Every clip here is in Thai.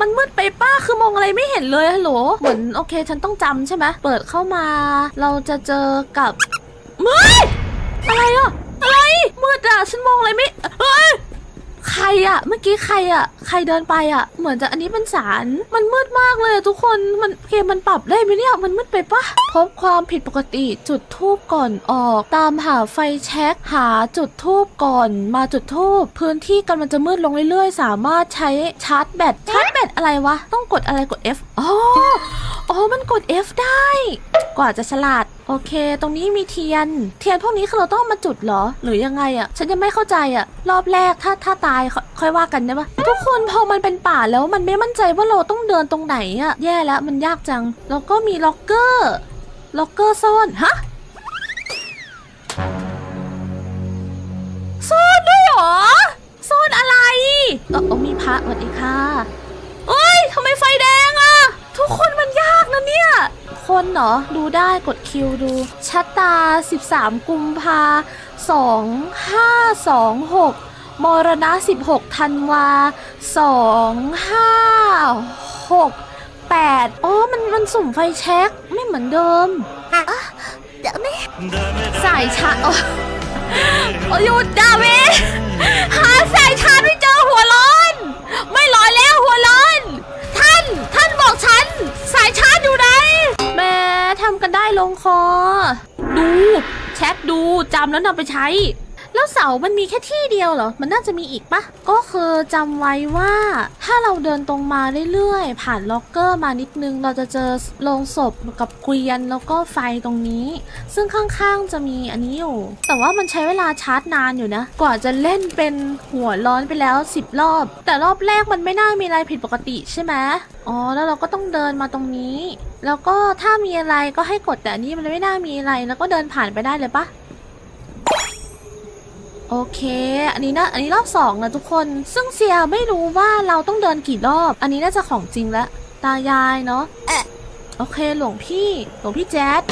มันมืดไปป้าคือมองอะไรไม่เห็นเลยฮัลโหลเหมือนโอเค ฉันต้องจำใช่ไหมเปิดเข้ามา เราจะเจอกับมืดอะไรอะอะไรมืดอะฉันมองอะไรไม่เฮ้ย ใครอะเมื่อกี้ใครอะใครเดินไปอะเหมือนจะอันนี้เป็นสารมันมืดมากเลยอะทุกคนมันเกมมันปรับได้ไหมเนี่ยมันมืดไปปะพบความผิดปกติจุดทูบก่อนออก ตามหาไฟแช็กหาจุดทูบก่อน มาจุดทูบพื้นที่กำลังจะมืดลงเรื่อยๆ สามารถใช้ชาร์จแบตชาร์จแบตอะไรวะต้องกดอะไรกด F อ๋ออ๋อมันกด F ได้ กว่าจะฉลาด โอเค ตรงนี้มีเทียน เทียนพวกนี้คือเราต้องมาจุดเหรอ หรือยังไงอะฉันยังไม่เข้าใจอะรอบแรกถ้าถ้าตายค่อยว่ากันได้ปะทุกคนพอมันเป็นป่าแล้วมันไม่มั่นใจว่าเราต้องเดินตรงไหนอะแย่แล้วมันยากจัง แล้วก็มีล็อกเกอร์ ล็อกเกอร์ซ่อน ฮะ ซ่อนด้วยเหรอ ซ่อนอะไรเออเออมีพระสวัสดีค่ะ เอ้ยทำไมไฟแดงอะทุกคนมันยากนะเนี่ย ค นเหรอ ดูได้กดคิวดูชัตา 13 กุมภา2526 มรณะ 16 ธันวา 256 8อ๋อมันมันสุ่มไฟแช็กไม่เหมือนเดิมอะเดี๋ยวนี่สายชาร์จอ๋อโอ้ยหยุดดาเวห ลงคอ ดู แชทดูจำแล้วนำไปใช้ แล้วเสามันมีแค่ที่เดียวเหรอ มันน่าจะมีอีกปะก็คือจำไว้ว่า ถ้าเราเดินตรงมาเรื่อยๆ ผ่านล็อกเกอร์มานิดนึง เราจะเจอโลงศพกับเกวียนแล้วก็ไฟตรงนี้ ซึ่งข้างๆจะมีอันนี้อยู่ แต่ว่ามันใช้เวลาชาร์จนานอยู่นะ กว่าจะเล่นเป็นหัวร้อนไปแล้ว 10 รอบ แต่รอบแรกมันไม่น่ามีอะไรผิดปกติใช่ไหมอ๋อ แล้วเราก็ต้องเดินมาตรงนี้ แล้วก็ถ้ามีอะไรก็ให้กดแต่อันนี้มันไม่น่ามีอะไร แล้วก็เดินผ่านไปได้เลยปะ โอเค อันนี้นะอันนี้รอบสองนะทุกคน ซึ่งเซียไม่รู้ว่าเราต้องเดินกี่รอบ อันนี้น่าจะของจริงแล้วตายายเนาะแอะโอเคหลวงพี่ หลวงพี่แจ๊ด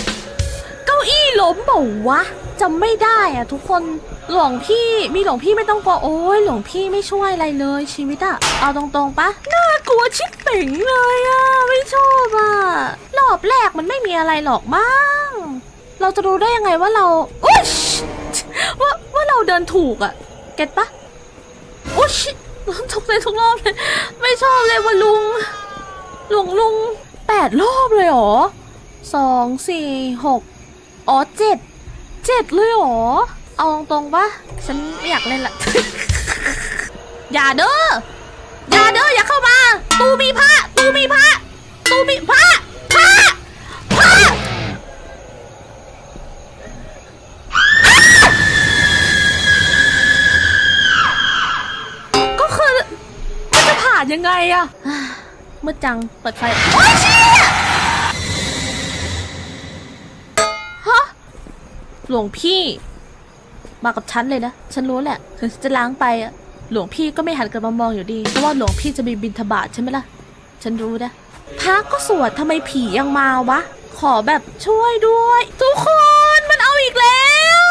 เก้าอี้ล้มเปล่าวะจำไม่ได้อะทุกคน หลวงพี่มีหลวงพี่ไม่ต้องกลัวโอ้ยหลวงพี่ไม่ช่วยอะไรเลยชีวิตอะเอาตรงๆปะน่ากลัวชิบเป่งเลยอะไม่ชอบอะรอบแรกมันไม่มีอะไรหรอกมั้งเราจะรู้ได้ยังไงว่าเรา เราเดินถูกอะเก็ตปะโอ้ชิทุกเลยทุกรอบเลย ไม่ชอบเลยว่าลุงหลวงลุงแปดรอบเลยหรอสองสี่หกอ๋อเจ็ดเจ็ดเลยหรอ เอาตรงๆปะฉันอยากเล่นละ อย่าเด้อ อย่าเด้ออย่าเข้ามา ยังไงอะมืดจัง เปิดไฟ โอ้ยเชี่ยฮะ หลวงพี่ มากับฉันเลยนะ ฉันรู้แหละ ถึงฉันจะล้างไปอะหลวงพี่ก็ไม่หันกลับมามองอยู่ดี เพราะว่าหลวงพี่จะมีบินทบาทใช่ไหมล่ะ ฉันรู้นะพระก็สวดทำไมผียังมาวะ ขอแบบช่วยด้วย ทุกคนมันเอาอีกแล้ว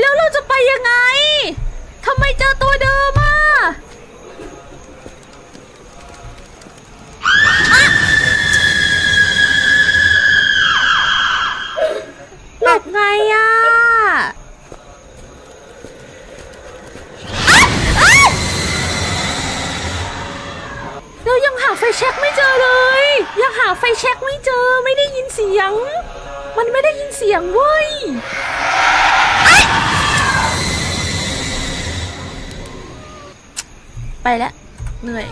แล้วเราจะไปยังไงทำไมเจอตัวเดิมอะ เรายังหาไฟแช็กไม่เจอเลย ยังหาไฟแช็กไม่เจอไม่ได้ยินเสียง มันไม่ได้ยินเสียงเว้ยไปแล้วเหนื่อย